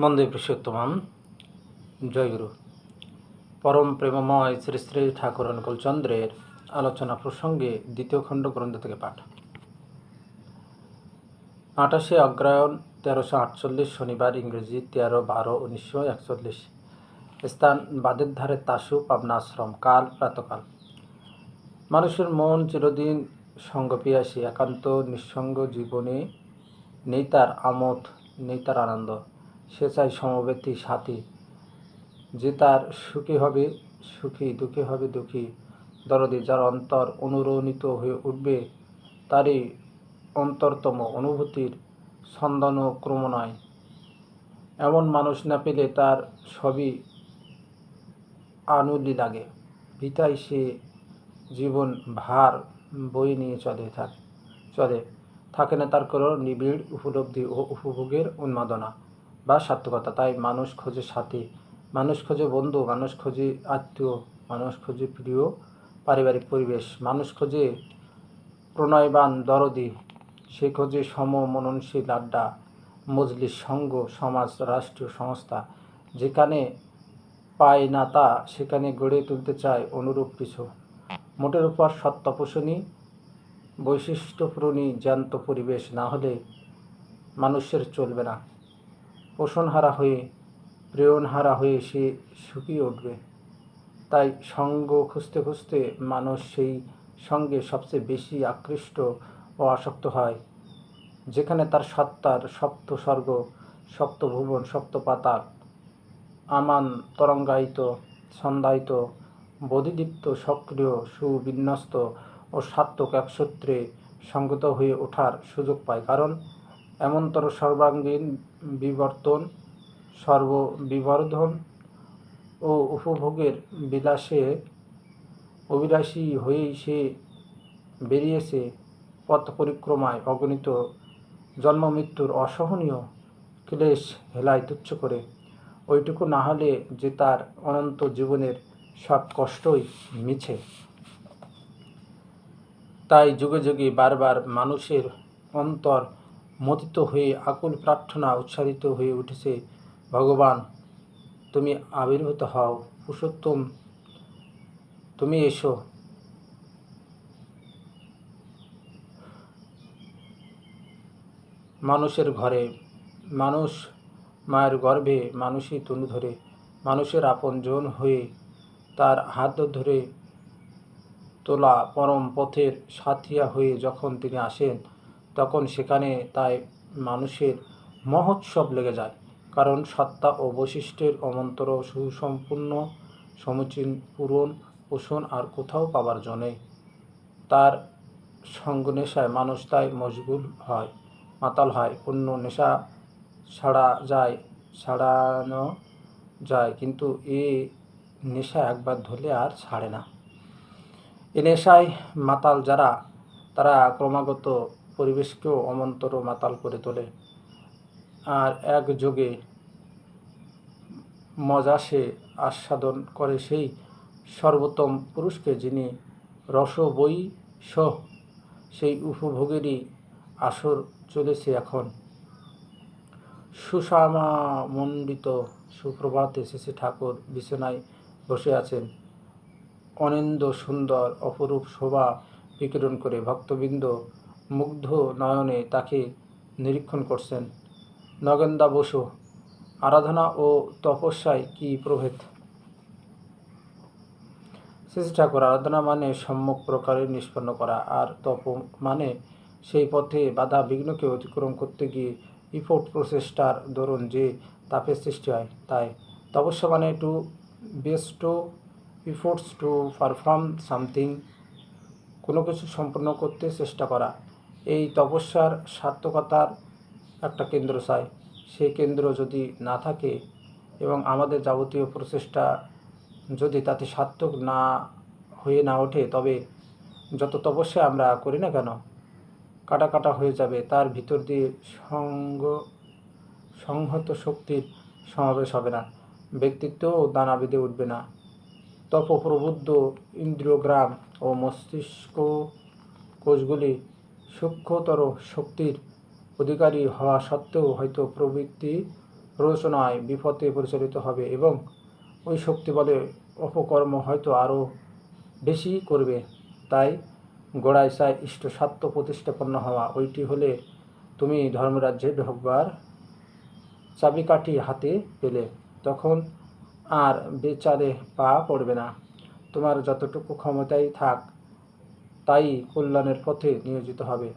মন্দে পুরুষোত্তমম। জয়গুরু পরম প্রেমময় শ্রী শ্রী ঠাকুর অনুকূল চন্দ্রের আলোচনা প্রসঙ্গে দ্বিতীয় খণ্ড গ্রন্থ থেকে পাঠ। আঠাশে অগ্রায়ণ তেরোশো আটচল্লিশ, শনিবার ইংরেজি তেরো বারো উনিশশো একচল্লিশ। স্থান বাদের ধারে তাসু, পাবনা আশ্রম, কাল, প্রাতকাল। মানুষের মন চিরদিন সঙ্গ পিয়াসী একান্ত, নিঃসঙ্গ জীবনে নেই তার আমোদ, নেই তার আনন্দ। সে চাই সমবেতী সাথী। যে তার সুখী হবে, সুখী, দুঃখী হবে, দুঃখী। দরদি যার অন্তর অনুরণিত হয়ে উঠবে, তারই অন্তরতম অনুভূতির ছন্দন ক্রম নয়। এমন মানুষ না পেলে তার সবই আনুলি লাগে। বিতাই সে জীবন ভার বই নিয়ে চলে থাকে চলে। থাকে না তার কোনো নিবিড় উপলব্ধি ও উপভোগের উন্মাদনা। বা সার্থকতা। তাই মানুষ খোঁজে সাথী, মানুষ খোঁজে বন্ধু, মানুষ খোঁজে আত্মীয়, মানুষ খোঁজে প্রিয় পারিবারিক পরিবেশ, মানুষ খোঁজে প্রণয়বান দরদি, সে খোঁজে সম মননশীল আড্ডা, মজলিস সঙ্গ সমাজ, রাষ্ট্রীয় সংস্থা। যেখানে পায় না তা, সেখানে গড়ে তুলতে চায় অনুরূপ কিছু। মোটের উপর সত্যপোষণী বৈশিষ্ট্যপূরণী জ্যান্ত পরিবেশ, না হলে মানুষের চলবে না। পোষণহারা হয়ে, প্রেরণহারা হয়ে সে শুকিয়ে উঠবে। তাই সঙ্গ খুঁজতে খুঁজতে মানুষ সেই সঙ্গে সবচেয়ে বেশি আকৃষ্ট ও আসক্ত হয়। যেখানে তার সত্তার সপ্ত স্বর্গ, সপ্ত ভুবন, সপ্ত পাতাল, আমান তরঙ্গায়িত, ছন্দায়িত, বোধিদীপ্ত, সক্রিয়, সুবিন্যস্ত ও সাত্ত্বক একসূত্রে সঙ্গত হয়ে ওঠার সুযোগ পায়। কারণ এমনতর সর্বাঙ্গীন বিবর্তন, সর্ববিবর্ধন ও উপভোগের বিলাসে অভিলাষী হয়েই সে বেরিয়েছে পথ পরিক্রমায় অগণিত জন্ম মৃত্যুর অসহনীয় ক্লেশ হেলায় তুচ্ছ করে। ওইটুকু না হলে যে তার অনন্ত জীবনের সব কষ্টই মিছে। তাই যুগে যুগে বারবার মানুষের অন্তর মতিত হয়ে আকুল প্রার্থনা উচ্চারিত হয়ে উঠেছে, ভগবান, তুমি আবির্ভূত হও, পুরুষোত্তম, তুমি এসো। মানুষের ঘরে, মানুষ মায়ের গর্ভে মানুষই তনু ধরে, মানুষের আপনজন হয়ে তার হাত ধরে তোলা পরম পথের সাথিয়া হয়ে যখন তিনি আসেন তখন সেখানে তাই মানুষের মহোৎসব লেগে যায়। কারণ সত্তা ও বৈশিষ্ট্যের অমন্তর সুসম্পূর্ণ সমুচীন পূরণ পোষণ আর কোথাও পাবার জন্যে তার সঙ্গ নেশায় মানুষ তাই মশগুল হয়, মাতাল হয় অন্য নেশা ছাড়া যায়, ছাড়ানো যায়, কিন্তু এ নেশা একবার ধরলে আর ছাড়ে না। এ নেশায় মাতাল যারা, তারা ক্রমাগত পরিবেশকেও অমন্তর মাতাল করে তোলে। আর এক যোগে মজা সে আস্বাদন করে সেই সর্বোত্তম পুরুষকে যিনি রস বই সহ সেই উপভোগেরই আসর চলেছে এখন। সুষামামণ্ডিত সুপ্রভাতে শেষে ঠাকুর বিছানায় বসে আছেন। অনিন্দ সুন্দর অপরূপ শোভা বিকিরণ করে ভক্তবৃন্দ মুগ্ধ নয়নে তাকে নিরীক্ষণ করছেন। নগেন্দা বসু, আরাধনা ও তপস্যায় কি প্রভেদ? শ্রী ঠাকুর, আরাধনা মানে সম্যক প্রকারে নিষ্পন্ন করা, আর তপ মানে সেই পথে বাধা বিঘ্নকে অতিক্রম করতে গিয়ে ইফোর্ট প্রচেষ্টার দরুন যে তাপের সৃষ্টি হয়, তাই তপস্যা মানে to base to efforts to perform something কোনো কিছু সম্পন্ন করতে চেষ্টা করা। এই তপস্যার সার্থকতার একটা কেন্দ্র চাই। সেই কেন্দ্র যদি না থাকে এবং আমাদের যাবতীয় প্রচেষ্টা যদি তাতে সার্থক না হয়ে না ওঠে, তবে যত তপস্যা আমরা করি না কেন, কাটা কাটা হয়ে যাবে। তার ভিতর দিয়ে সঙ্গ, সংহত শক্তির সমাবেশ হবে না। ব্যক্তিত্বও দানা বেঁধে উঠবে না। তপপ্রবুদ্ধ ইন্দ্রিয়গ্রাম ও মস্তিষ্ক কোষগুলি সূক্ষ্মতর শক্তির অধিকারী হওয়া সত্ত্বেও হয়তো প্রবৃত্তি রোচনায় বিপদে পরিচালিত হবে এবং ওই শক্তি বলে অপকর্ম হয়তো আরও বেশি করবে। তাই গোড়ায় চাই ইষ্ট স্বার্থ প্রতিষ্ঠাপন্ন হওয়া ওইটি হলে তুমি ধর্মরাজ্যে ঢোকবার চাবিকাঠি হাতে পেলে, তখন আর বেচারে পা পড়বে না। তোমার যতটুকু ক্ষমতাই থাক তাই কল্যাণের পথে নিয়োজিত হবে।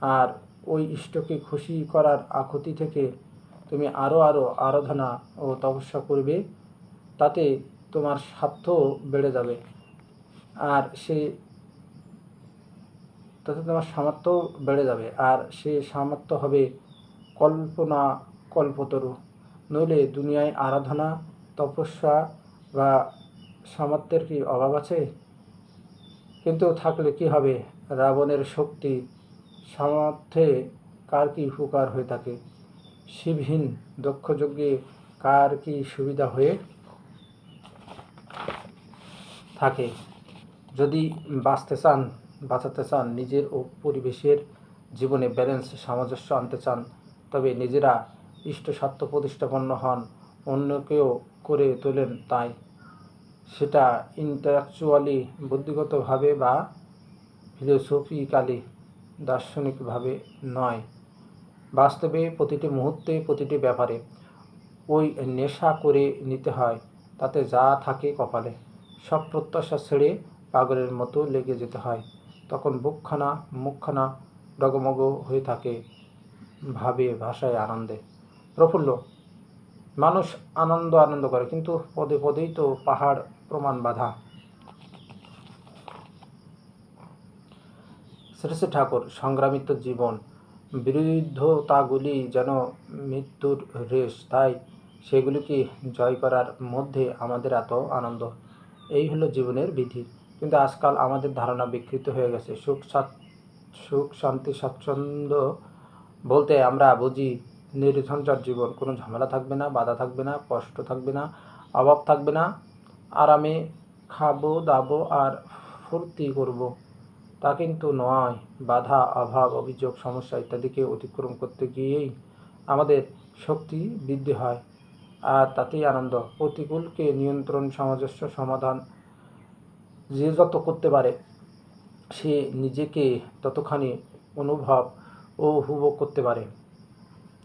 আর ওই ইষ্টকে খুশি করার আকুতি থেকে তুমি আরও আরও আরাধনা ও তপস্যা করবে, তাতে তোমার স্বার্থ বেড়ে যাবে। আর সে, তাতে তোমার সামর্থ্য বেড়ে যাবে। আর সে সামর্থ্য হবে কল্পনা কল্পতরু। নইলে দুনিয়ায় আরাধনা, তপস্যা বা সামর্থ্যের কি অভাব আছে? কিন্তু থাকলে কি হবে? রাবণের শক্তি সামর্থ্যে কার কি উপকার হয়ে থাকে? শিবহীন দক্ষযজ্ঞে কার কি সুবিধা হয়ে থাকে? যদি বাঁচতে চান, বাঁচাতে চান, নিজের ও পরিবেশের জীবনে ব্যালেন্স সামঞ্জস্য আনতে চান, তবে নিজেরা ইষ্ট স্বার্থ প্রতিষ্ঠাপন্ন হন, অন্যকেও করে তোলেন তাই। সেটা ইন্টালেকচুয়ালি বুদ্ধিগতভাবে বা ফিলোসফিক্যালি দার্শনিকভাবে নয়। বাস্তবে প্রতিটি মুহূর্তে, প্রতিটি ব্যাপারে ওই নেশা করে নিতে হয়, তাতে যা থাকে কপালে। সব প্রত্যাশা ছেড়ে পাগলের মতো লেগে যেতে হয়। তখন বুকখানা, মুখখানা ডগমগ হয়ে থাকে ভাবে, ভাষায় আনন্দে। প্রফুল্ল, মানুষ আনন্দ আনন্দ করে, কিন্তু পদে পদেই তো পাহাড় প্রমাণ বাধা। শ্রী শ্রী ঠাকুর, সংগ্রামিত জীবন, বিরুদ্ধতাগুলি যেন মৃত্যুর রেশ, তাই সেগুলিকে জয় করার মধ্যে আমাদের এত আনন্দ। এই হলো জীবনের বিধি। কিন্তু আজকাল আমাদের ধারণা বিকৃত হয়ে গেছে। সুখ সুখ, শান্তি, স্বাচ্ছন্দ্য বলতে আমরা বুঝি নির্ঝঞ্ঝাট জীবন। কোনো ঝামেলা থাকবে না, বাধা থাকবে না, কষ্ট থাকবে না, অভাব থাকবে না। আরামে খাব, দাবো আর ফুর্তি করব। তা কিন্তু নয়। বাধা, অভাব, অভিযোগ, সমস্যা ইত্যাদিকে অতিক্রম করতে গিয়েই আমাদের শক্তি বৃদ্ধি হয়। আর তাতেই আনন্দ। প্রতিকূলকে নিয়ন্ত্রণ, সামঞ্জস্য, সমাধান যে যত করতে পারে, সে নিজেকে ততখানি অনুভব ও উপভোগ করতে পারে।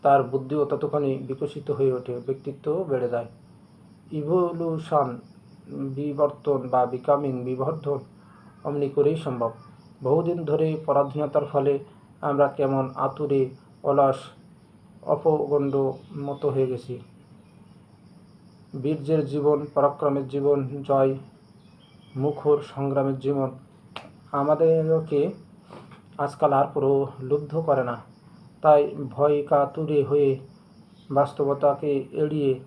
তার বুদ্ধিও ততখানি বিকশিত হয়ে ওঠে, ব্যক্তিত্বও বেড়ে যায়। ইভলিউশন বিবর্তন বা বিকামিং বিবর্ধন অমনি করেই সম্ভব। বহুদিন ধরে পরাধীনতার ফলে আমরা কেমন আতুরে, অলস, অপগণ্ড মতো হয়ে গেছি। বীর্যের জীবন, পরাক্রমের জীবন, জয়, মুখর সংগ্রামের জীবন আমাদেরকে আজকাল আর পুরো লুব্ধ করে না। তাই ভয় কাতুরে হয়ে বাস্তবতাকে এড়িয়ে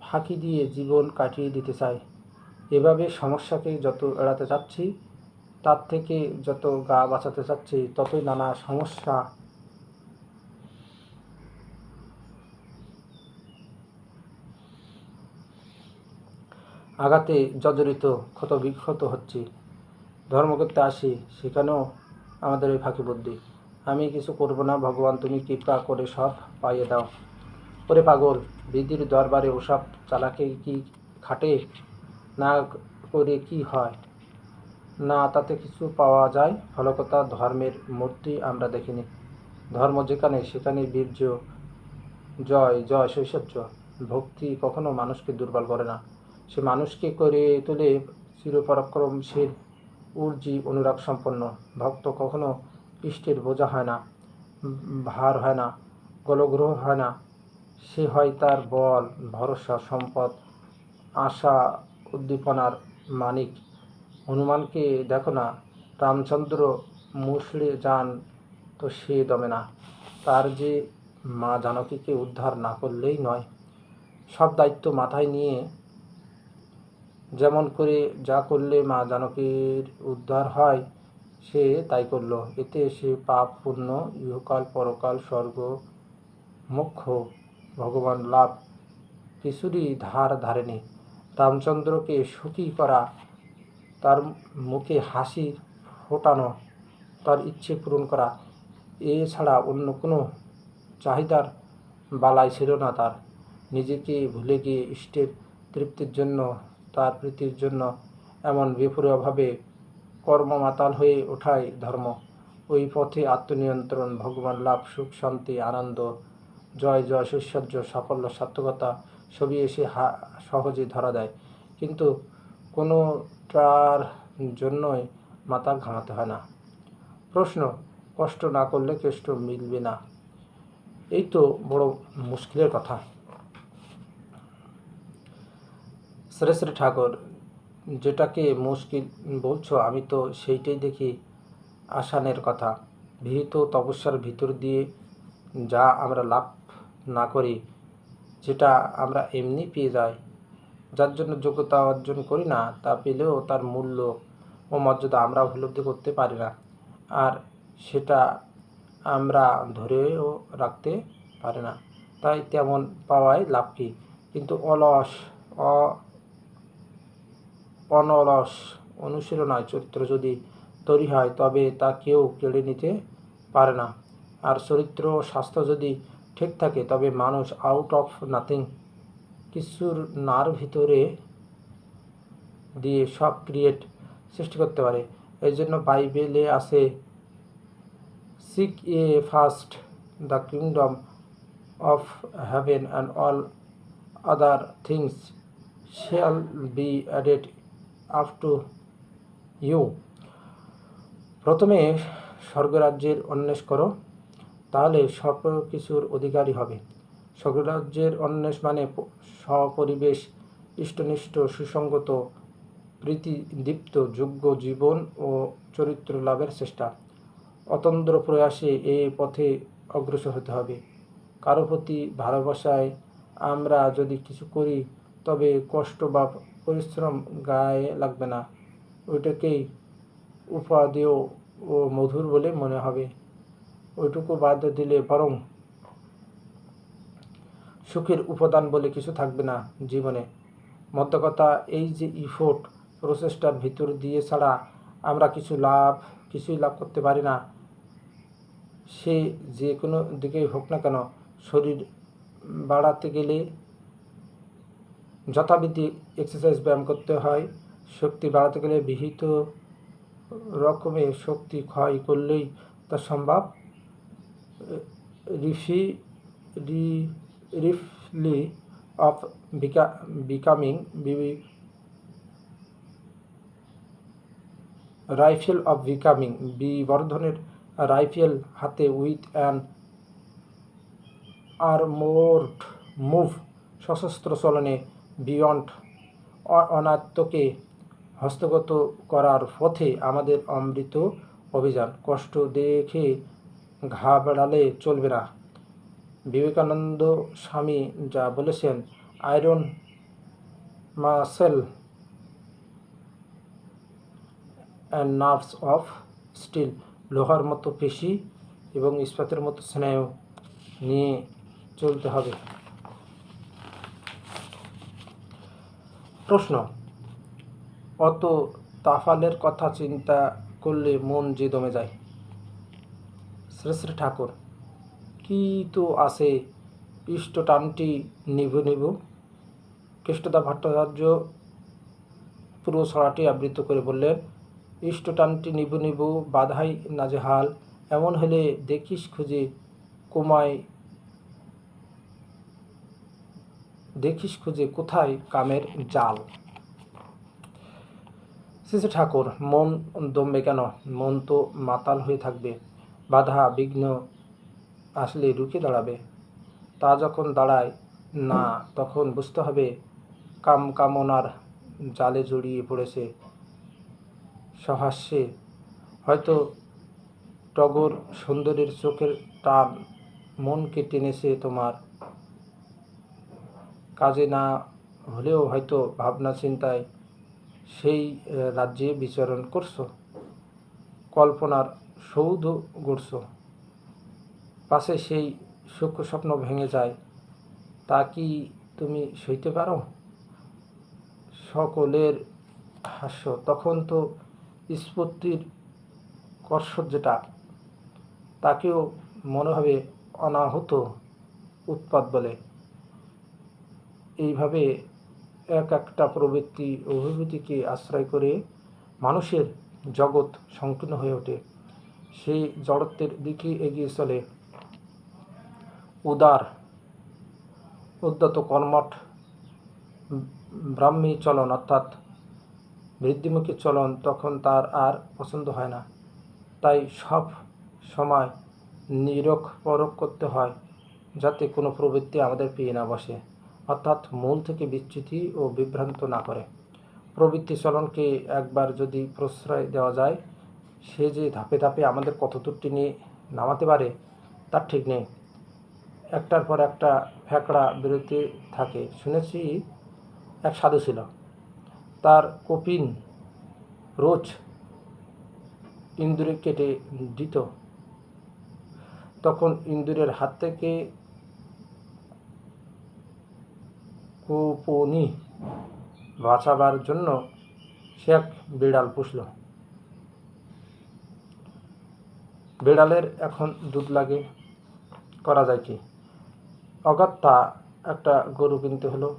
ফাঁকি দিয়ে জীবন কাটিয়ে দিতে চাই। এভাবে সমস্যাকে যত এড়াতে চাচ্ছি, তার থেকে যত গা বাঁচাতে চাচ্ছি, ততই নানা সমস্যা আঘাতে জর্জরিত ক্ষত বিক্ষত হচ্ছি। ধর্মক্ষেত্রে আসি, সেখানেও আমাদের ওই ফাঁকি বুদ্ধি। আমি কিছু করব না, ভগবান তুমি কৃপা করে সব পাইয়ে দাও। ওরে পাগল, বিধির দরবারে ওসব চালাকে কি খাটে? না করে কি হয়? না, তাতে কিছু পাওয়া যায়। ফলকতা ধর্মের মূর্তি আমরা দেখিনি। ধর্ম যেখানে সেখানে বীর্য, জয় জয়, শৈশব্য। ভক্তি কখনো মানুষকে দুর্বল করে না। সে মানুষকে করে তোলে চিরপরাক্রমশীল, উর্জি, অনুরাগ সম্পন্ন। ভক্ত কখনো ইষ্টের বোঝা হয় না, ভার হয় না গলগ্রহ হয় না। সে হয় তার বল, ভরসা, সম্পদ, আশা উদ্দীপনার মানিক। হনুমানকে দেখো না, রামচন্দ্র মুসড়ে যান তো সে দমে না। তার যে মা জানকীকে উদ্ধার না করলেই নয়। সব দায়িত্ব মাথায় নিয়ে যেমন করে যা করলে মা জানকীর উদ্ধার হয়, সে তাই করল। এতে সে পাপ পুণ্য, ইহকাল পরকাল স্বর্গ, মোক্ষ ভগবান লাভ, কিছুরই ধার ধারেনি। রামচন্দ্রকে সুখী করা, তার মুখে হাসি ফোটানো, তার ইচ্ছে পূরণ করা এছাড়া অন্য কোনো চাহিদার বালাই ছিল না তার। নিজেকে ভুলে গিয়ে ইষ্টের তৃপ্তির জন্য, তার প্রীতির জন্য এমন বেপরোয়াভাবে কর্মমাতাল হয়ে ওঠাই ধর্ম। ওই পথে আত্মনিয়ন্ত্রণ, ভগবান লাভ, সুখ, শান্তি, আনন্দ, জয় জয় ঐশ্বর্য সাফল্য, সার্থকতা সবই এসে হা, সহজে ধরা দেয়। কিন্তু কোনোটার জন্যই মাথা ঘামাতে হয় না। প্রশ্ন, কষ্ট না করলে কেষ্ট মিলবে না। এই তো বড় মুশকিলের কথা। শ্রী শ্রী ঠাকুর, যেটাকে মুশকিল বলছো, আমি তো সেইটাই দেখি আসানের কথা। ভীত তপস্যার ভিতর দিয়ে যা আমরা লাভ না করি যেটা আমরা এমনি পেয়ে যাই। যার জন্য যোগ্যতা অর্জন করি না, তা পেলেও তার মূল্য ও মর্যাদা আমরা উপলব্ধি করতে পারি না। আর সেটা আমরা ধরেও রাখতে পারি না। তাই তেমন পাওয়াই লাভ কী? কিন্তু অলস অনলস অনুশীলনায় চরিত্র যদি তৈরি হয়, তবে তা কেউ কেড়ে নিতে পারে না। আর চরিত্র স্বাস্থ্য যদি ঠিক থাকে, তবে মানুষ আউট অফ নাথিং কিছুর নার ভিতরে দিয়ে সব ক্রিয়েট সৃষ্টি করতে পারে। এই জন্য বাইবেলে আছে seek a first the kingdom of heaven and all other things shall be added up to you প্রথমে স্বর্গরাজ্যের অন্বেষ করো। তাহলে সব কিছুর অধিকারী হবে। স্বর্গরাজ্যের অন্বেষ মানে সপরিবেশ, ইষ্টনিষ্ঠ সুসঙ্গত প্রীতিদীপ্ত, যোগ্য জীবন ও চরিত্র লাভের চেষ্টা। অতন্দ্র প্রয়াসে এ পথে অগ্রসর হতে হবে। কারও প্রতি ভালোবাসায় আমরা যদি কিছু করি, তবে কষ্ট বা পরিশ্রম গায়ে লাগবে না। ওইটাকেই উপাদেয় ও মধুর বলে মনে হবে। ওইটুকু বাদ দিলে বরং সুখের উপাদান বলে কিছু থাকবে না জীবনে। মধ্য কথা এই যে ইফোর্ট প্রচেষ্টার ভিতর দিয়ে ছাড়া আমরা কিছু লাভ, কিছুই লাভ করতে পারি না। সে যে কোনো দিকেই হোক না কেন, শরীর বাড়াতে গেলে যথাবিধি এক্সারসাইজ ব্যায়াম করতে হয়। শক্তি বাড়াতে গেলে বিহিত রকমের শক্তি ক্ষয় করলেই তা সম্ভব। রিফি রি রিফলি অফ বিকা বিকামিং রাইফেল অফ বিকামিং বিবর্ধনের রাইফেল হাতে উইথ অ্যান আরমোর্ড মুভ সশস্ত্র চলনে বিয়ন্ড অনাত্মকে হস্তগত করার পথে আমাদের অমৃত অভিযান। কষ্ট দেখে ঘাবড়ালে চলবে না। বিবেকানন্দ স্বামী যা বলেছেন, iron muscle and nerves of steel, লোহার মতো পেশি এবং ইস্পাতের মতো স্নায়ু নিয়ে চলতে হবে। প্রশ্ন, অত তাফালের কথা চিন্তা করলে মন যে দমে যায়? শ্রী শ্রী ঠাকুর। কি তো আছে ইষ্ট টানটি নিভু নিভু। কৃষ্ণদা ভট্টাচার্য পুরো ছড়াটি আবৃত্ত করে বললেন, ইষ্ট টানটি নিভু নিভু, বাধাই নাজেহাল। এমন হলে দেখিস খুঁজে কুমায়, দেখিস খুঁজে কোথায় কামের জাল। শ্রী ঠাকুর, মন দমবে কেন? মন তো মাতাল হয়ে থাকবে। বাধা, বিঘ্ন আসলে রুখে দাঁড়াবে। তা যখন দাঁড়ায়, না, তখন বুঝতে হবে কাম কামনার জালে জড়িয়ে পড়েছে সহাস্যে। হয়তো টগর সুন্দরীর চোখের টান মনকে টেনেছে তোমার। কাজে না হলেও হয়তো ভাবনা চিন্তায় সেই রাজ্যে বিচরণ করছ। কল্পনার সৌধ গড়ছো। পাশে সেই সুখ স্বপ্ন ভেঙে যায়। তা কি তুমি সইতে পারো? সকলের হাস্য। তখন তো স্ফূর্তির কর্ষর যেটা, তাকেও মনে হবে অনাহত উৎপাত বলে। এইভাবে এক একটা প্রবৃত্তি অভিভূতিকে আশ্রয় করে মানুষের জগৎ সংকীর্ণ হয়ে ওঠে। সেই জড়ত্বের দিকে এগিয়ে চলে। উদার, উদ্যত কর্মঠ ব্রাহ্মী চলন অর্থাৎ বৃদ্ধিমুখী চলন তখন তার আর পছন্দ হয় না। তাই সব সময় নিরখ পরখ করতে হয়, যাতে কোনো প্রবৃত্তি আমাদের পেয়ে না বসে, অর্থাৎ মূল থেকে বিচ্যুতি ও বিভ্রান্ত না করে। প্রবৃত্তি চলনকে একবার যদি প্রশ্রয় দেওয়া যায় সে যে ধাপে ধাপে আমাদের কত দূরটি নিয়ে নামাতে পারে, তার ঠিক নেই। একটার পর একটা ফ্যাকড়া বেরোতে থাকে। শুনেছি এক সাধু ছিল। তার কপিন রোজ ইন্দুরে কেটে দিত। তখন ইন্দুরের হাত থেকে কুপনি বাঁচাবার জন্য সে এক বিড়াল পুষল। বিড়ালের এখন দুধ লাগে, করা যায় কি? অগত্যা একটা গরু কিনতে হলো।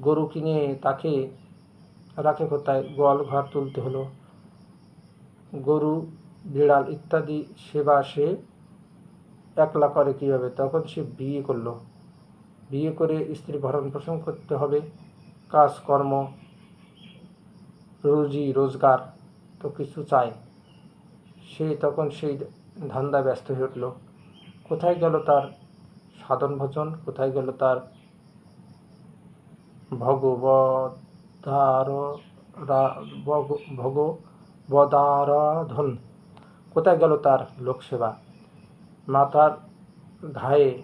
গরু কিনে তাকে রাখে কোথায়? গোয়াল ঘর তুলতে হলো। গরু, বিড়াল ইত্যাদি সেবা সে একলা করে কীভাবে? তখন সে বিয়ে করল। বিয়ে করে স্ত্রী ভরণ পোষণ করতে হবে, কাজকর্ম, রুজি, রোজগার তো কিছু চায় সে তখন সেই ধান্দায় ব্যস্ত হয়ে উঠল। কোথায় গেল তার সাধন ভজন? কোথায় গেল তার ভগবদার ভগবদারাধন কোথায় গেল তার লোকসেবা? মাথার ঘায়ে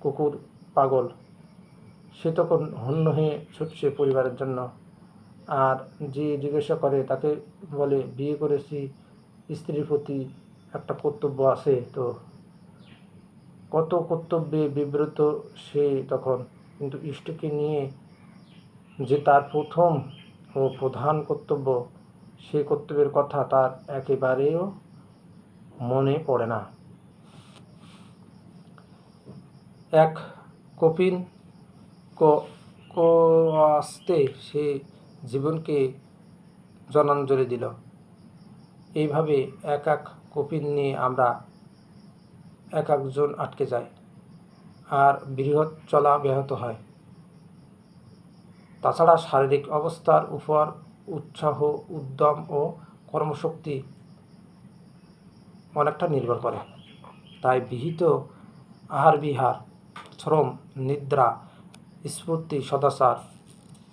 কুকুর, পাগল। সে তখন হন্য হয়ে ছুটছে পরিবারের জন্য। আর যে জিজ্ঞাসা করে, তাকে বলে, বিয়ে করেছি স্ত্রীর প্রতি একটা কর্তব্য আছে, তো কত কর্তব্যে বিব্রত সে তখন? কিন্তু ইষ্টকে নিয়ে যে তার প্রথম ও প্রধান কর্তব্য, সে কর্তব্যের কথা তার একেবারেও মনে পড়ে না। এক কপিন আসতে সে জীবনকে জনাঞ্জলি দিল। এইভাবে এক এক কপিন নিয়ে আমরা এক একজন আটকে যায় আর বৃহৎ চলা ব্যাহত হয়। তাছাড়া শারীরিক অবস্থার উপর উৎসাহ, উদ্যম ও কর্মশক্তি অনেকটা নির্ভর করে। তাই বিহিত আহার বিহার শ্রম, নিদ্রা, স্ফূর্তি, সদাচার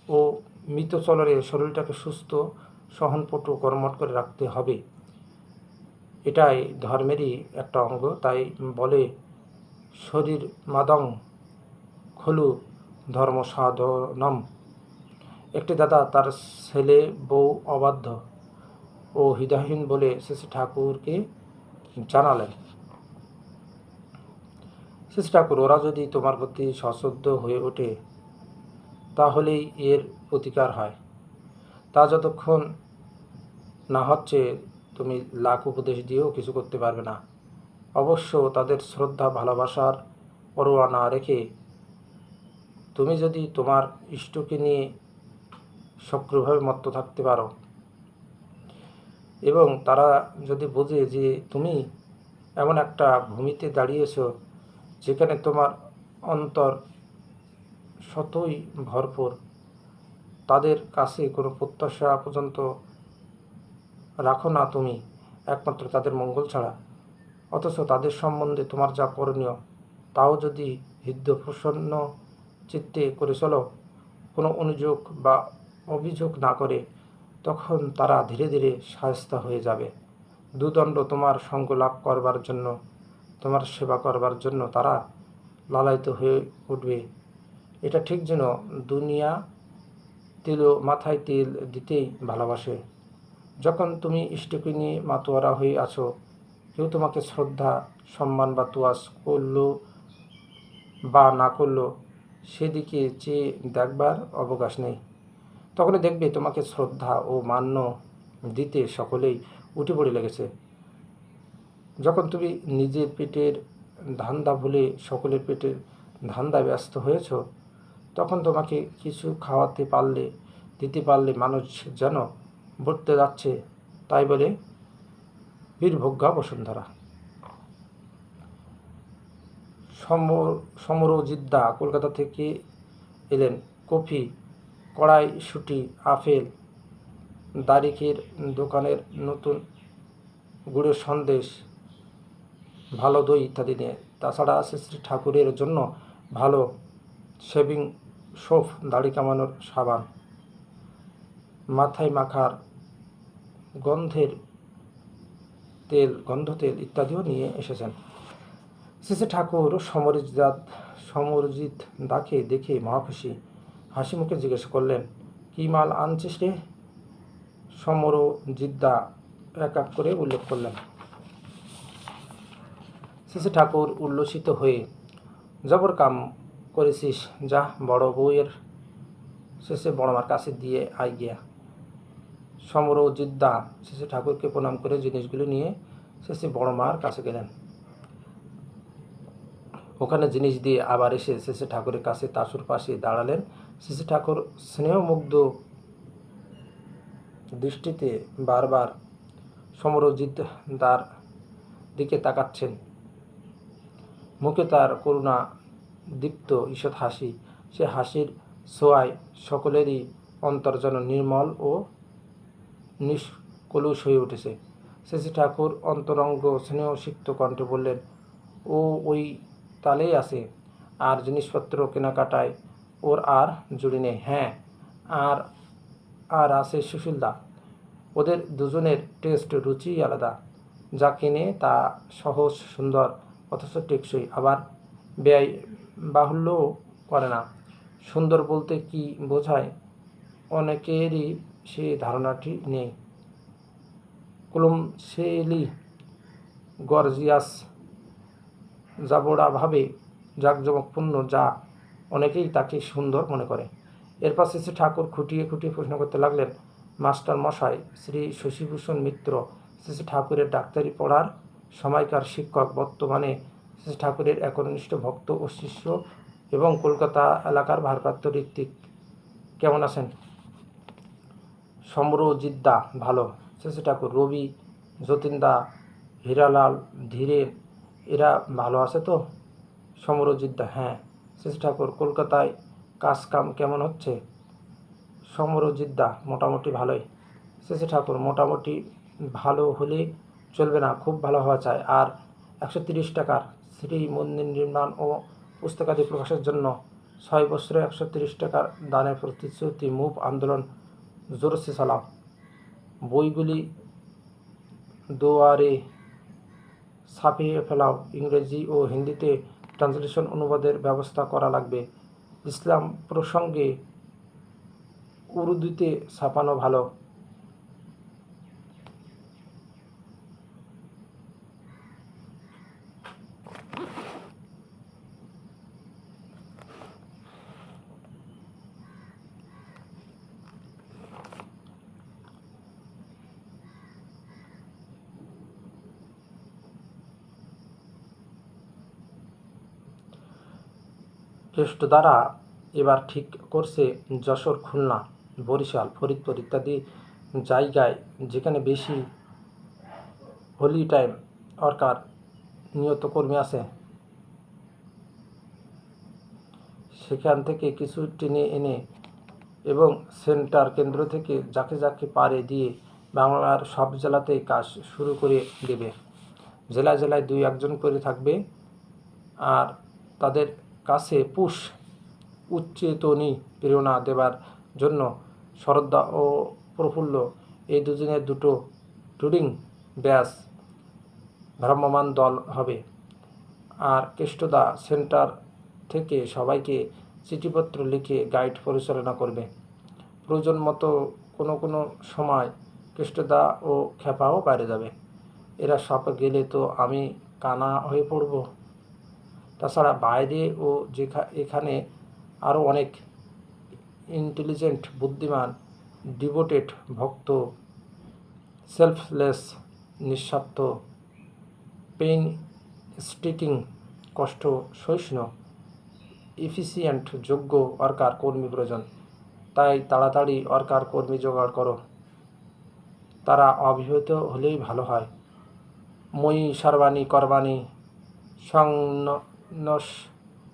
ও মৃত চলরে শরীরটাকে সুস্থ সহনপটু কর্মট করে রাখতে হবে। এটাই ধর্মেরই একটা অঙ্গ। তাই বলে শরীর মাদং খলু ধর্ম সাধনম। একটি দাদা তার ছেলে, বউ অবাধ্য ও হৃদয়হীন বলে শেষে ঠাকুরকে জানালেন। শেষ ঠাকুর, ওরা যদি তোমার প্রতি সশ্রদ্ধ হয়ে ওঠে, তাহলেই এর প্রতিকার হয়। তা যতক্ষণ না হচ্ছে তুমি লাখ উপদেশ দিয়েও কিছু করতে পারবে না। অবশ্য তাদের শ্রদ্ধা, ভালোবাসার পরোয়া না রেখে তুমি যদি তোমার ইষ্টকে নিয়ে সক্রিয়ভাবে মত্ত থাকতে পারো এবং তারা যদি বোঝে যে তুমি এমন একটা ভূমিতে দাঁড়িয়েছো যেখানে তোমার অন্তর শতই ভরপুর তাদের কাছে কোনো প্রত্যাশা পর্যন্ত রাখো না তুমি, একমাত্র তাদের মঙ্গল ছাড়া। অথচ তাদের সম্বন্ধে তোমার যা করণীয়, তাও যদি হৃদয় প্রসন্ন চিত্তে করে চলো, কোনো অনুযোগ বা অভিযোগ না করে, তখন তারা ধীরে ধীরে সাহস্তা হয়ে যাবে। দুদণ্ড তোমার সঙ্গ লাভ করবার জন্য, তোমার সেবা করবার জন্য তারা লালায়িত হয়ে উঠবে। এটা ঠিক যেন দুনিয়া তেল মাথায় তেল দিতেই ভালোবাসে। যখন তুমি ইষ্টকে নিয়ে মাতোয়ারা হয়ে আছো, কেউ তোমাকে শ্রদ্ধা, সম্মান বা তোয়াজ করল বা না করল, সেদিকে চেয়ে দেখবার অবকাশ নেই। তখনই দেখবে তোমাকে শ্রদ্ধা ও মান্য দিতে সকলেই উঠে পড়ে লেগেছে। যখন তুমি নিজের পেটের ধান্দা ভুলে সকলের পেটের ধান্দা ব্যস্ত হয়েছ তখন তোমাকে কিছু খাওয়াতে পারলে, দিতে পারলে মানুষ যেন বলতে যাচ্ছে, তাই বলে বীরভোগ্যা বসুন্ধরা। সমর সমরজিদ্দা কলকাতা থেকে এলেন। কফি কড়াইশুটি আপেল দারিকের দোকানের নতুন গুড়ের সন্দেশ, ভালো দই ইত্যাদি নিয়ে। তাছাড়া আছে শ্রী ঠাকুরের জন্য ভালো শেভিং সোপ দাড়ি কামানোর সাবান, মাথায় মাখার গন্ধের তেল গন্ধ তেল ইত্যাদিও নিয়ে এসেছেন। শ্রী ঠাকুর সমরজিৎ সমরজিৎ দাকে দেখে মহাখুশি হাসি মুখে জিজ্ঞেস করলেন, কী মাল আনছিস রে? সমরজিদ্দা এক এক করে উল্লেখ করলেন। শ্রী ঠাকুর উল্লসিত হয়ে জবর কাম করেছিস? যা বড় বউয়ের শেষে বড় মার কাছে দিয়ে আই গিয়া। সমর সমরজিদ্দা শেষে ঠাকুরকে প্রণাম করে জিনিসগুলো নিয়ে শেষে বড় মার কাছে গেলেন। ওখানে জিনিস দিয়ে আবার এসে শেষে ঠাকুরের কাছে তাসুর পাশে দাঁড়ালেন। শেষে ঠাকুর স্নেহমুগ্ধ দৃষ্টিতে বারবার সমরজিৎ দার দিকে তাকাচ্ছেন। মুখে তার করুণা দীপ্ত ঈষৎ হাসি। সে হাসির ছোঁয়ায় সকলেরই অন্তর যেন নির্মল ও নিষ্কলুষ হয়ে উঠেছে। শেষে ঠাকুর অন্তরঙ্গ স্নেহ সিক্ত কণ্ঠে বললেন, ও ওই তালেই আছে। আর জিনিসপত্র কেনাকাটায় ওর আর জুড়ি নেই। হ্যাঁ আর আর আছে সুশীলদা। ওদের দুজনের টেস্ট রুচি আলাদা। যা কিনে তা সহজ, সুন্দর, অথচ টেকসই। আবার ব্যয় বাহুল্যও করে না। সুন্দর বলতে কি বোঝায়? অনেকেরই সেই ধারণাটি নেই। কলম সেলি গর্জিয়াস জাবড়াভাবে জাঁকজমকপূর্ণ যা অনেকেই তাকে সুন্দর মনে করে। এর পাশে সে ঠাকুর খুঁটিয়ে খুঁটিয়ে প্রশ্ন করতে লাগলেন, মাস্টার মশাই, শ্রী শশীভূষণ মিত্র, শ্রী ঠাকুরের ডাক্তারি পড়ার সময়কার শিক্ষক বর্তমানে শ্রী ঠাকুরের একনিষ্ঠ ভক্ত ও শিষ্য এবং কলকাতা এলাকার ভারপ্রাপ্ত ঋত্বিক। কেমন আছেন? সমরজিদ্দা ভালো। শ্রী ঠাকুর, রবি, যতীনদা, হীরালাল ধীরেন এরা ভালো আছে তো? সমরজিদ্দা হ্যাঁ। শ্রী ঠাকুর, কলকাতায় কাজ কাম কেমন হচ্ছে? সমরজিদ্দা মোটামুটি ভালোই। শ্রী ঠাকুর, মোটামুটি ভালো হলে চলবে না, খুব ভালো হওয়া চাই। আর একশো তিরিশ টাকার শ্রী মন্দির নির্মাণ ও পুস্তকাদি প্রকাশের জন্য ছয় বছরে একশো তিরিশ টাকার দানের প্রতিশ্রুতি মুভ আন্দোলন জোরসে চালাও বইগুলি দোয়ারে ছাপিয়ে ফেলাও, ইংরেজি ও হিন্দিতে ট্রান্সলেশন অনুবাদের ব্যবস্থা করা লাগবে। ইসলাম প্রসঙ্গে উর্দুতে ছাপানো ভালো। টেস্ট দ্বারা এবার ঠিক করছে যশোর, খুলনা, বরিশাল, ফরিদপুর ইত্যাদি জায়গায় যেখানে বেশি হোলি টাইম অর্কার নিয়ত কর্মী আছে। সেখান থেকে কিছু টেনে এনে এবং সেন্টার কেন্দ্র থেকে যাকে যাকে পারে দিয়ে বাংলার সব জেলাতেই কাজ শুরু করে দেবে। জেলায় জেলায় দুই একজন করে থাকবে আর তাদের কাছে পুষ উচ্চেতনী প্রেরণা দেবার জন্য শরদ্দা ও প্রফুল্ল এই দুজনের দুটো টুরিং ব্যাস ভ্রাম্যমান দল হবে। আর কেষ্টদা সেন্টার থেকে সবাইকে চিঠিপত্র লিখে গাইড পরিচালনা করবে। প্রয়োজন মতো কোনো কোনো সময় কেষ্টদা ও খেপাও বাইরে যাবে। এরা সব গেলে তো আমি কানা হয়ে পড়ব। তাছাড়া বাইরে ও যেখা, এখানে আরও অনেক ইন্টেলিজেন্ট বুদ্ধিমান ডিভোটেড ভক্ত সেলফলেস নিঃস্বার্থ পেইন স্টিকিং কষ্ট সহিষ্ণু এফিসিয়েন্ট যোগ্য ওয়ার্কার কর্মী প্রয়োজন। তাই তাড়াতাড়ি ওয়ার্কার কর্মী জোগাড় করো। তারা অবিবাহিত হলেই ভালো হয়। মই সারবাণী, করবাণী সংনস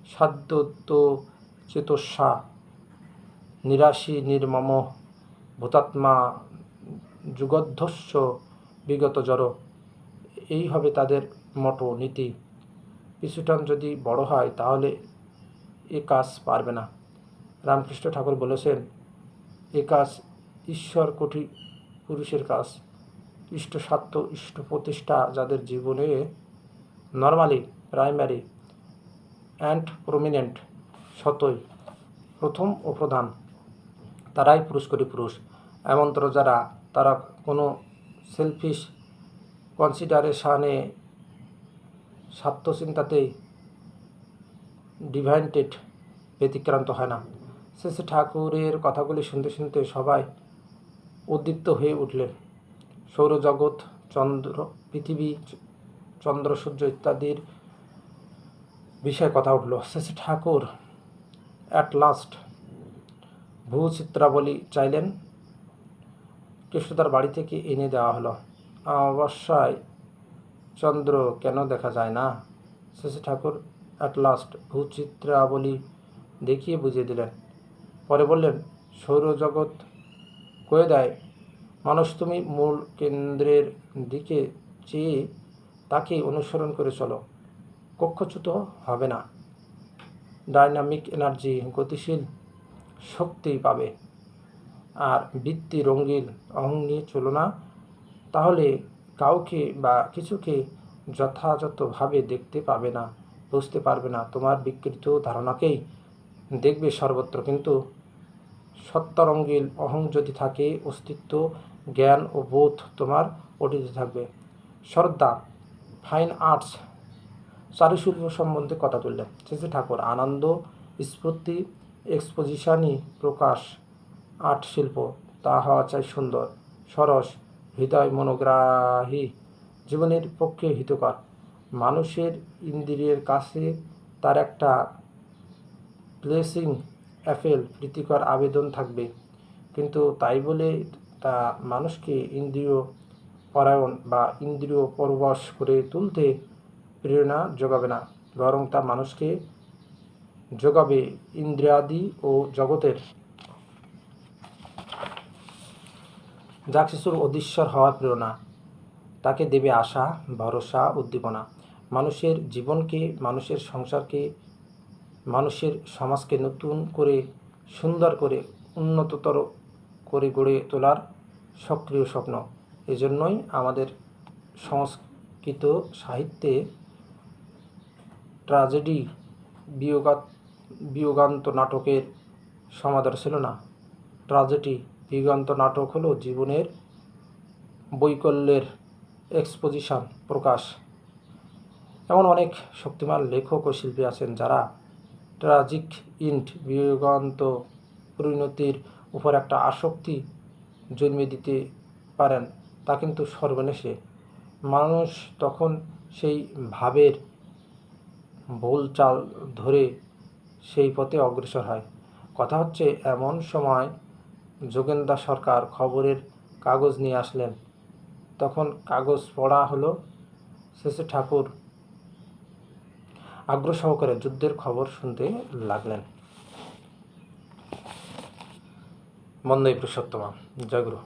সাদ্যত চেতস্যা নিরাশী নির্মম ভূতাত্মা যুগধ্বস্য বিগত জড়। এই হবে তাদের মটো নীতি। পিছুটান যদি বড় হয়, তাহলে এ কাজ পারবে না। রামকৃষ্ণ ঠাকুর বলেছেন, এ কাজ ঈশ্বর কোটি পুরুষের কাজ। ইষ্ট স্বার্থ ইষ্ট প্রতিষ্ঠা যাদের জীবনে নর্মালি প্রাইমারি অ্যান্ড প্রমিনেন্ট সতই, প্রথম ও প্রধান। তারাই পুরুষ করি পুরুষ। এমনতর যারা তারা কোনো সেলফিশ কনসিডারেশানে স্বার্থচিন্তাতেই ডিভাইন্টেড ব্যতিক্রান্ত হয় না। শেষে ঠাকুরের কথাগুলি শুনতে শুনতে সবাই উদ্দীপ্ত হয়ে উঠলেন। সৌরজগৎ, চন্দ্র, পৃথিবী চন্দ্র সূর্য ইত্যাদির বিষয়ে কথা উঠল। শেষে ঠাকুর অ্যাট লাস্ট ভূচিত্রাবলী চাইলেন। কৃষ্ণদার বাড়ি থেকে এনে দেওয়া হলো। অবশ্যই চন্দ্র কেন দেখা যায় না? শেষে ঠাকুর অ্যাট লাস্ট ভূচিত্রাবলী দেখিয়ে বুঝিয়ে দিলেন। পরে বললেন, সৌরজগৎ কয়ে দেয়, মানুষ তুমি মূল কেন্দ্রের দিকে চেয়ে তাকে অনুসরণ করে চলো। কক্ষচ্যুত হবে না। ডাইনামিক এনার্জি গতিশীল শক্তি পাবে আর বৃত্তি রঙ্গিল অহং নিয়ে চলো না। তাহলে কাউকে বা কিছুকে যথাযথভাবে দেখতে পাবে না, বুঝতে পারবে না। তোমার বিকৃত ধারণাকেই দেখবে সর্বত্র, কিন্তু সত্তরঙ্গিল অহং যদি থাকে, অস্তিত্ব, জ্ঞান ও বোধ তোমার অতীতে থাকবে। শ্রদ্ধা ফাইন আর্টস চারুশিল্প সম্বন্ধে কথা তুললেন। শেষে ঠাকুর, আনন্দ, স্ফূর্তি এক্সপোজিশনই প্রকাশ আর্ট শিল্প তা হওয়া চাই সুন্দর, সরস, হৃদয় মনোগ্রাহী, জীবনের পক্ষে হিতকর। মানুষের ইন্দ্রিয়ের কাছে তার একটা প্লেসিং অ্যাপেল প্রীতিকর আবেদন থাকবে। কিন্তু তাই বলে তা মানুষকে ইন্দ্রিয় পরায়ণ বা ইন্দ্রিয় পরবশ করে তুলতে প্রেরণা যোগাবে না, বরং তা মানুষকে যোগাবে ইন্দ্রিয়াদি ও জগতের। যা শিশুর অদৃশ্যর হওয়ার প্রেরণা, তাকে দেবে আশা, ভরসা, উদ্দীপনা। মানুষের জীবনকে, মানুষের সংসারকে, মানুষের সমাজকে নতুন করে, সুন্দর করে, উন্নততর করে গড়ে তোলার সক্রিয় স্বপ্ন। এজন্যই আমাদের সংস্কৃত সাহিত্যে ট্রাজেডি বিয়োগাত, বিয়োগান্ত নাটকের সমাদর ছিল না। ট্রাজেডি বিয়োগান্ত নাটক হলো জীবনের বৈকল্যের এক্সপোজিশন প্রকাশ। এমন অনেক শক্তিমান লেখক ও শিল্পী আছেন যারা ট্রাজিক ইন্ট বিয়োগান্ত পরিণতির উপর একটা আসক্তি জন্মে দিতে পারেন, তা কিন্তু সর্বনেশে। মানুষ তখন সেই ভাবের ভুল চাল ধরে সেই পথে অগ্রসর হয়। কথা হচ্ছে, এমন সময় যোগেন্দা সরকার খবরের কাগজ নিয়ে আসলেন। তখন কাগজ পড়া হলো শেষে ঠাকুর আগ্রহ সহকারে যুদ্ধের খবর শুনতে লাগলেন। বন্দে পুরুষোত্তমা, জয়গুরু।